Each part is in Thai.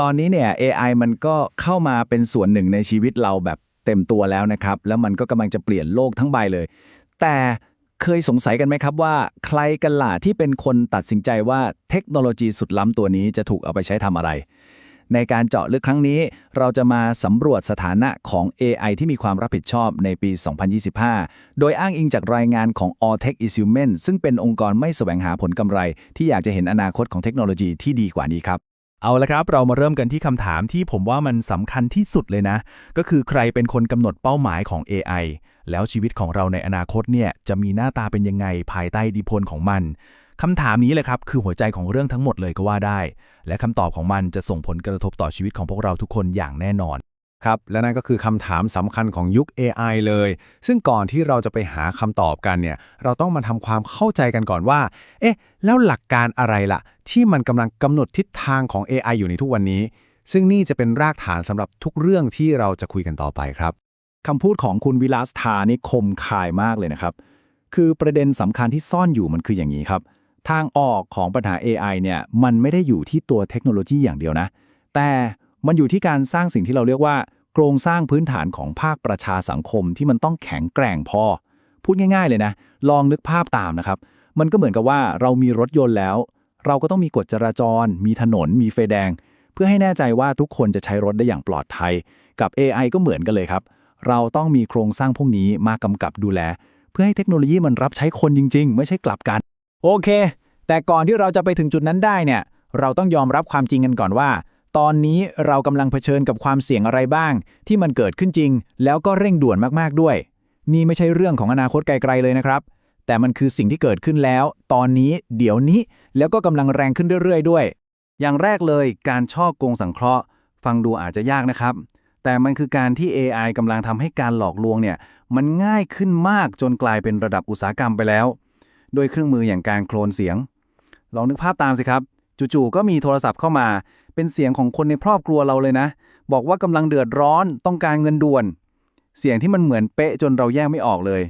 ตอนนี้เนี่ย AI มันก็เข้ามาเป็นส่วนหนึ่งในชีวิตเราแบบเต็มตัวแล้วนะครับ แล้วมันก็กำลังจะเปลี่ยนโลกทั้งใบเลย แต่เคยสงสัยกันไหมครับว่า ใครกันล่ะที่เป็นคนตัดสินใจว่าเทคโนโลยีสุดล้ำตัวนี้จะถูกเอาไปใช้ทำอะไร ในการเจาะลึกครั้งนี้ เราจะมาสำรวจสถานะของ AI ที่มีความรับผิดชอบในปี 2025 โดยอ้างอิงจากรายงานของ All Tech is Human ซึ่งเป็นองค์กรไม่แสวงหาผลกำไร ที่อยากจะเห็นอนาคตของเทคโนโลยีที่ดีกว่านี้ครับ เอาละครับเรามาเริ่มกันที่คำถามที่ผมว่ามันสำคัญที่สุดเลยนะ ก็คือใครเป็นคนกำหนดเป้าหมายของ AI แล้วชีวิตของเราในอนาคตเนี่ยจะมีหน้าตาเป็นยังไงภายใต้ดิพลของมันคำถามนี้เลยครับคือหัวใจของเรื่องทั้งหมดเลยก็ว่าได้ และคำตอบของมันจะส่งผลกระทบต่อชีวิตของพวกเราทุกคนอย่างแน่นอน ครับ และนั่นก็คือคำถามสำคัญของยุค AI เลย ซึ่งก่อนที่เราจะไปหาคำตอบกันเนี่ย เราต้องมาทำความเข้าใจกันก่อนว่า เอ๊ะ แล้วหลักการอะไรล่ะ ที่มันกำลังกำหนดทิศทางของ AI อยู่ในทุกวันนี้ ซึ่งนี่จะเป็นรากฐานสำหรับทุกเรื่องที่เราจะคุยกันต่อไปครับคำพูดของคุณวิลาสทานี่คมคายมากเลยนะครับ คือประเด็นสำคัญที่ซ่อนอยู่มันคืออย่างนี้ครับ ทางออกของปัญหา AI เนี่ย มันไม่ได้อยู่ที่ตัวเทคโนโลยีอย่างเดียวนะ แต่ มันอยู่ที่การสร้างสิ่งที่เราเรียกว่า โครงสร้างพื้นฐานของภาคประชาสังคมที่มันต้องแข็งแกร่งพอ พูดง่าย ๆ เลยนะ ลองนึกภาพตามนะครับ มันก็เหมือนกับว่าเรามีรถยนต์แล้ว เราก็ต้องมีกฎจราจร มีถนน มีไฟแดง เพื่อให้แน่ใจว่าทุกคนจะใช้รถได้อย่างปลอดภัย กับ AI ก็เหมือนกันเลยครับ เราต้องมีโครงสร้างพวกนี้มากำกับดูแล เพื่อให้เทคโนโลยีมันรับใช้คนจริง ๆ ไม่ใช่กลับกัน โอเค แต่ก่อนที่เราจะไปถึงจุดนั้นได้เนี่ย เราต้องยอมรับความจริงกันก่อนว่า ตอนนี้เรากำลังเผชิญกับความเสี่ยงอะไรบ้าง ที่มันเกิดขึ้นจริง แล้วก็เร่งด่วนมากๆด้วย นี่ไม่ใช่เรื่องของอนาคตไกลๆเลยนะครับ แต่มันคือสิ่งที่เกิดขึ้นแล้ว ตอนนี้ เดี๋ยวนี้ แล้วก็กำลังแรงขึ้นเรื่อยๆ ด้วย อย่างแรกเลยการช่อโกงสังเคราะห์ ฟังดูอาจจะยากนะครับ แต่มันคือการที่ AI กำลังทำให้การหลอกลวงเนี่ยมันง่ายขึ้นมากจนกลายเป็นระดับอุตสาหกรรมไปแล้วโดยเครื่องมืออย่างการโคลนเสียง ลองนึกภาพตามสิครับ จู่ๆก็มีโทรศัพท์เข้ามา เป็นเสียงของคนในครอบครัวเราเลยนะ บอกว่ากำลังเดือดร้อนต้องการเงินด่วน เสียงที่มันเหมือนเป๊ะจนเราแยกไม่ออกเลย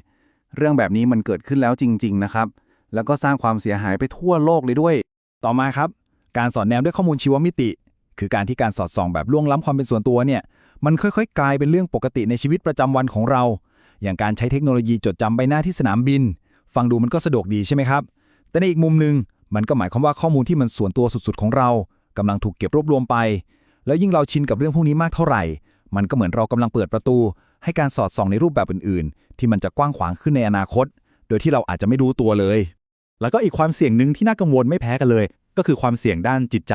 เรื่องแบบนี้มันเกิดขึ้นแล้วจริง ๆ นะครับ แล้วก็สร้างความเสียหายไปทั่วโลกเลยด้วย ต่อมาครับ การสอดแนมด้วยข้อมูลชีวมิติ คือการที่การสอดส่องแบบล่วงล้ำความเป็นส่วนตัวเนี่ย มันค่อยๆ กลายเป็นเรื่องปกติในชีวิตประจำวันของเรา อย่างการใช้เทคโนโลยีจดจำใบหน้าที่สนามบิน ฟังดูมันก็สะดวกดีใช่ไหมครับ แต่ในอีกมุมหนึ่งมันก็หมายความว่าข้อมูลที่มันส่วนตัวสุดๆ ของเรา กำลังถูกเก็บรวบรวมไป แล้วยิ่งเราชินกับเรื่องพวกนี้มากเท่าไหร่ มันก็เหมือนเรากำลังเปิดประตู ให้การสอดส่องในรูปแบบอื่น ๆ ที่มันจะกว้างขวางขึ้นในอนาคต โดยที่เราอาจจะไม่รู้ตัวเลย แล้วก็อีกความเสี่ยงหนึ่งที่น่ากังวลไม่แพ้กันเลย ก็คือความเสี่ยงด้านจิตใจ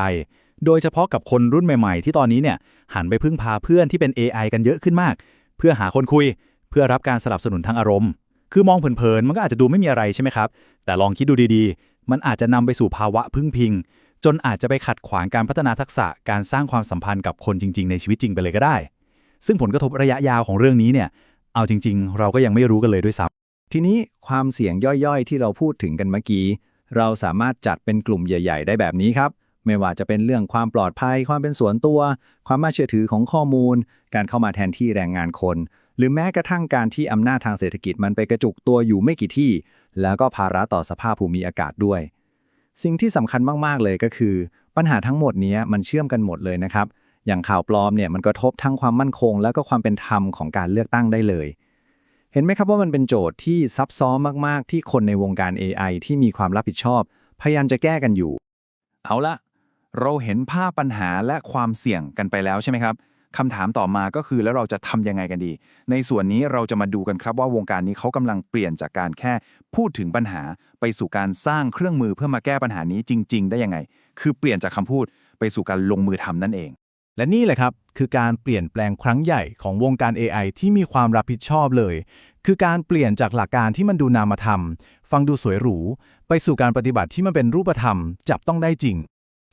โดยเฉพาะกับคนรุ่นใหม่ ๆ ที่ตอนนี้เนี่ยหันไปพึ่งพาเพื่อนที่เป็น AI กันเยอะขึ้นมาก เพื่อหาคนคุย เพื่อรับการสนับสนุนทางอารมณ์ คือมองเผินๆมันก็อาจจะดูไม่มีอะไรใช่ไหมครับ แต่ลองคิดดูดีๆ มันอาจจะนำไปสู่ภาวะพึ่งพิง จนอาจจะไปขัดขวางการพัฒนาทักษะการสร้างความสัมพันธ์กับคนจริง ๆ ในชีวิตจริงไปเลยก็ได้ ซึ่งผลกระทบระยะยาวของเรื่องนี้เนี่ย เอาจริง ๆ เราก็ยังไม่รู้กันเลยด้วยซ้ำทีนี้ความเสี่ยงย่อยๆ ที่เราพูดถึงกันเมื่อกี้ เราสามารถจัดเป็นกลุ่มใหญ่ ๆ ได้แบบนี้ครับ ไม่ว่าจะเป็นเรื่องความปลอดภัย ความเป็นส่วนตัว ความน่าเชื่อถือของข้อมูล การเข้ามาแทนที่แรงงานคน หรือแม้กระทั่งการที่อำนาจทางเศรษฐกิจมันไปกระจุกตัวอยู่ไม่กี่ที่ แล้วก็ภาระต่อสภาพภูมิอากาศด้วย สิ่งที่สำคัญมากๆเลยก็คือ ปัญหาทั้งหมดนี้มันเชื่อมกันหมดเลยนะครับ อย่างข่าวปลอมเนี่ยมันกระทบทั้งความมั่นคง แล้วก็ความเป็นธรรมของการเลือกตั้งได้เลย เห็นไหมครับว่ามันเป็นโจทย์ที่ซับซ้อนมากๆ ที่คนในวงการ AI ที่มีความรับผิดชอบ พยายามจะแก้กันอยู่ เอาละเราเห็นภาพปัญหาและความเสี่ยงกันไปแล้วใช่ไหมครับ คำถามต่อมาก็คือแล้วเราจะทำยังไงกันดี ในส่วนนี้เราจะมาดูกันครับว่าวงการนี้เขากำลังเปลี่ยนจากการแค่พูดถึงปัญหา ไปสู่การสร้างเครื่องมือเพื่อมาแก้ปัญหานี้จริง ๆ ได้ยังไง คือเปลี่ยนจากคำพูดไปสู่การลงมือทำนั่นเอง และนี่แหละครับ คือการเปลี่ยนแปลงครั้งใหญ่ของวงการ AI ที่มีความรับผิดชอบเลย คือการเปลี่ยนจากหลักการที่มันดูนามธรรม ฟังดูสวยหรู ไปสู่การปฏิบัติที่มันเป็นรูปธรรม จับต้องได้จริง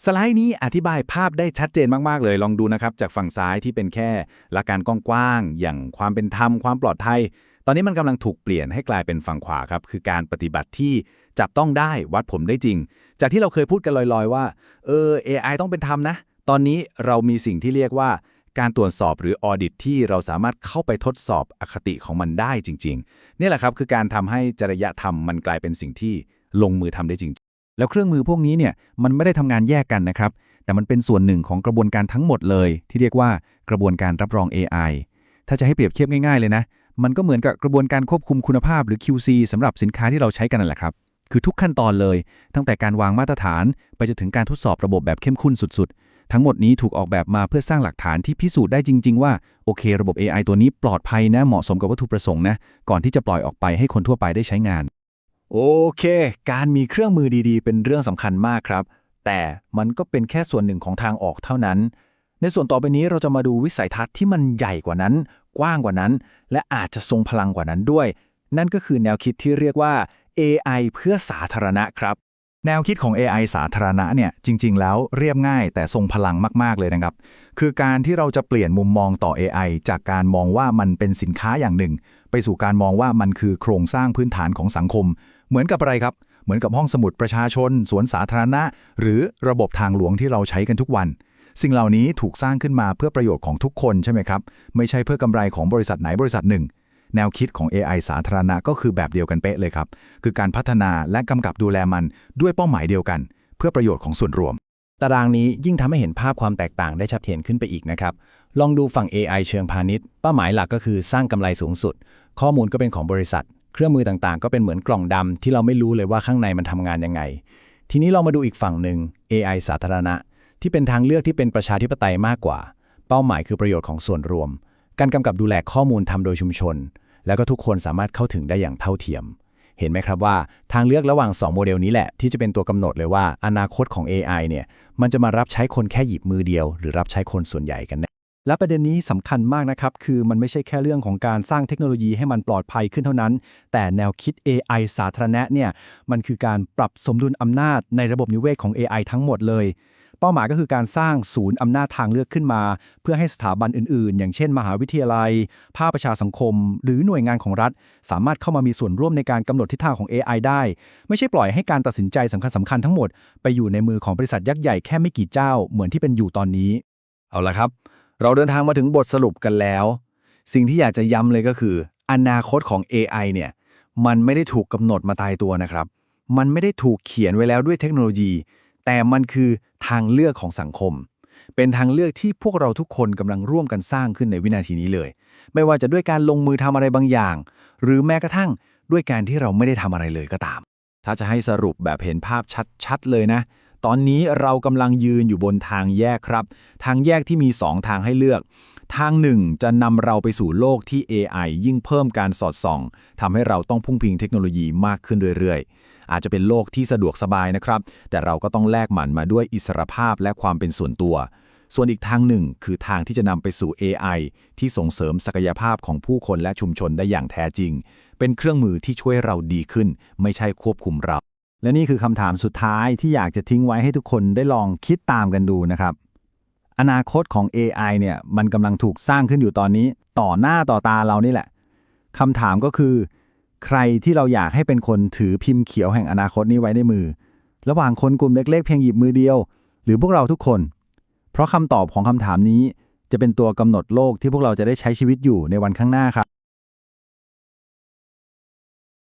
สไลด์นี้อธิบายภาพได้ชัดเจนมาก ๆ เลยลองดูนะครับ จากฝั่งซ้ายที่เป็นแค่หลักการกว้างๆอย่างความเป็นธรรมความปลอดภัย ตอนนี้มันกำลังถูกเปลี่ยนให้กลายเป็นฝั่งขวาครับ คือการปฏิบัติที่จับต้องได้วัดผมได้จริง จากที่เราเคยพูดกันลอยๆ ว่า เออ AI ต้องเป็นธรรมนะ ตอนนี้เรามีสิ่งที่เรียกว่าการตรวจสอบหรือออดิตที่เราสามารถเข้าไปทดสอบอคติของมันได้จริง ๆ นี่แหละครับคือการทำให้จริยธรรมมันกลายเป็นสิ่งที่ลงมือทำได้จริง แล้วเครื่องมือพวกนี้เนี่ยมันไม่ได้ทำงานแยกกันนะครับ แต่มันเป็นส่วนหนึ่งของกระบวนการทั้งหมดเลย ที่เรียกว่ากระบวนการรับรอง AI ถ้าจะให้เปรียบเทียบง่ายๆเลยนะ มันก็เหมือนกับกระบวนการควบคุมคุณภาพหรือ QC สำหรับสินค้าที่เราใช้กันนั่นแหละครับ คือทุกขั้นตอนเลย ตั้งแต่การวางมาตรฐาน ไปจนถึงการทดสอบระบบแบบเข้มข้นสุดๆ ทั้งหมดนี้ถูกออกแบบมาเพื่อสร้างหลักฐานที่พิสูจน์ได้จริง ๆ ว่าโอเค ระบบ AI ตัวนี้ปลอดภัยนะเหมาะสมกับวัตถุประสงค์นะก่อนที่จะปล่อยออกไปให้คนทั่วไปได้ใช้งาน โอเค การมีเครื่องมือดีๆ เป็นเรื่องสำคัญมากครับ แต่มันก็เป็นแค่ส่วนหนึ่งของทางออกเท่านั้น ในส่วนต่อไปนี้เราจะมาดูวิสัยทัศน์ที่มันใหญ่กว่านั้น กว้างกว่านั้น และอาจจะทรงพลังกว่านั้นด้วย นั่นก็คือแนวคิดที่เรียกว่า AI เพื่อสาธารณะครับ แนวคิดของ AI สาธารณะเนี่ยจริง ๆ แล้วเรียบง่ายแต่ทรงพลังมากๆเลยนะครับ คือการที่เราจะเปลี่ยนมุมมองต่อ AI จากการมองว่ามันเป็นสินค้าอย่างหนึ่ง ไปสู่การมองว่ามันคือโครงสร้างพื้นฐานของสังคม เหมือนกับอะไรครับ เหมือนกับห้องสมุดประชาชน สวนสาธารณะ หรือระบบทางหลวงที่เราใช้กันทุกวัน สิ่งเหล่านี้ถูกสร้างขึ้นมาเพื่อประโยชน์ของทุกคนใช่ไหมครับ ไม่ใช่เพื่อกำไรของบริษัทไหนบริษัทหนึ่ง แนวคิดของ AI สาธารณะก็คือแบบเดียวกันเป๊ะเลยครับ คือการพัฒนาและกำกับดูแลมันด้วยเป้าหมายเดียวกัน เพื่อประโยชน์ของส่วนรวม ตารางนี้ยิ่งทำให้เห็นภาพความแตกต่างได้ชัดเจนขึ้นไปอีกนะครับ ลองดูฝั่ง AI เชิงพาณิชย์เป้าหมายหลักก็คือสร้างกำไรสูงสุด ข้อมูลก็เป็นของบริษัท เครื่องมือต่างๆ ก็เป็นเหมือนกล่องดำที่เราไม่รู้เลยว่าข้างในมันทำงานยังไง ทีนี้เรามาดูอีกฝั่งหนึ่ง AI สาธารณะ ที่เป็นทางเลือกที่เป็นประชาธิปไตยมากกว่า เป้าหมายคือประโยชน์ของส่วนรวม การกำกับดูแลข้อมูลทำโดยชุมชน แล้วก็ทุกคนสามารถเข้าถึงได้อย่างเท่าเทียมเห็นไหมครับว่าทางเลือกระหว่าง 2 โมเดลนี้แหละ ที่จะเป็นตัวกำหนดเลยว่าอนาคตของ AI เนี่ย มันจะมารับใช้คนแค่หยิบมือเดียว หรือรับใช้คนส่วนใหญ่กันแน่และประเด็นนี้สำคัญมากนะครับ คือมันไม่ใช่แค่เรื่องของการสร้างเทคโนโลยีให้มันปลอดภัยขึ้นเท่านั้น แต่แนวคิด AI สาธารณะเนี่ยมันคือการปรับสมดุลอำนาจในระบบนิเวศของ AI ทั้งหมดเลย ป้าหมายก็คือการสร้างศูนย์อำนาจทางเลือกขึ้นมา เพื่อให้สถาบันอื่นๆ อย่างเช่น มหาวิทยาลัย ภาคประชาสังคม หรือหน่วยงานของรัฐ สามารถเข้ามามีส่วนร่วมในการกำหนดทิศทางของ AI ได้ ไม่ใช่ปล่อยให้การตัดสินใจสำคัญสำคัญๆทั้งหมด ไปอยู่ในมือของบริษัทยักษ์ใหญ่แค่ไม่กี่เจ้าเหมือนที่เป็นอยู่ตอนนี้ เอาละครับ เราเดินทางมาถึงบทสรุปกันแล้ว สิ่งที่อยากจะย้ำเลยก็คือ อนาคตของ AI เนี่ยมันไม่ได้ถูกกำหนดมาตายตัวนะครับ มันไม่ได้ถูกเขียนไว้แล้วด้วยเทคโนโลยี แต่มันคือทางเลือกของสังคม เป็นทางเลือกที่พวกเราทุกคนกำลังร่วมกันสร้างขึ้นในวินาทีนี้เลย ไม่ว่าจะด้วยการลงมือทำอะไรบางอย่าง หรือแม้กระทั่งด้วยการที่เราไม่ได้ทำอะไรเลยก็ตาม ถ้าจะให้สรุปแบบเห็นภาพชัดๆเลยนะ ตอนนี้เรากำลังยืนอยู่บนทางแยกครับ ทางแยกที่มี 2 ทางให้เลือกทางหนึ่งจะนำเราไปสู่โลกที่ AI ยิ่งเพิ่มการสอดส่องทำให้เราต้องพุ่งพิงเทคโนโลยีมากขึ้นเรื่อยๆ อาจจะเป็นโลกที่สะดวกสบายนะครับ แต่เราก็ต้องแลกหมันมาด้วยอิสรภาพและความเป็นส่วนตัว ส่วนอีกทางหนึ่ง คือทางที่จะนำไปสู่ AI ที่ส่งเสริมศักยภาพของผู้คนและชุมชนได้อย่างแท้จริง เป็นเครื่องมือที่ช่วยเราดีขึ้น ไม่ใช่ควบคุมเรา และนี่คือคำถามสุดท้ายที่อยากจะทิ้งไว้ให้ทุกคนได้ลองคิดตามกันดูนะครับอนาคตของ AI เนี่ยมันกำลังถูกสร้างขึ้นอยู่ตอนนี้ ต่อหน้าต่อตาเรานี่แหละคำถามก็คือ ใครที่เราอยากให้เป็นคนถือพิมพ์เขียวแห่งอนาคตนี้ไว้ในมือ ระหว่างคนกลุ่มเล็กๆเพียงหยิบมือเดียว หรือพวกเราทุกคน เพราะคำตอบของคำถามนี้จะเป็นตัวกำหนดโลกที่พวกเราจะได้ใช้ชีวิตอยู่ในวันข้างหน้าครับ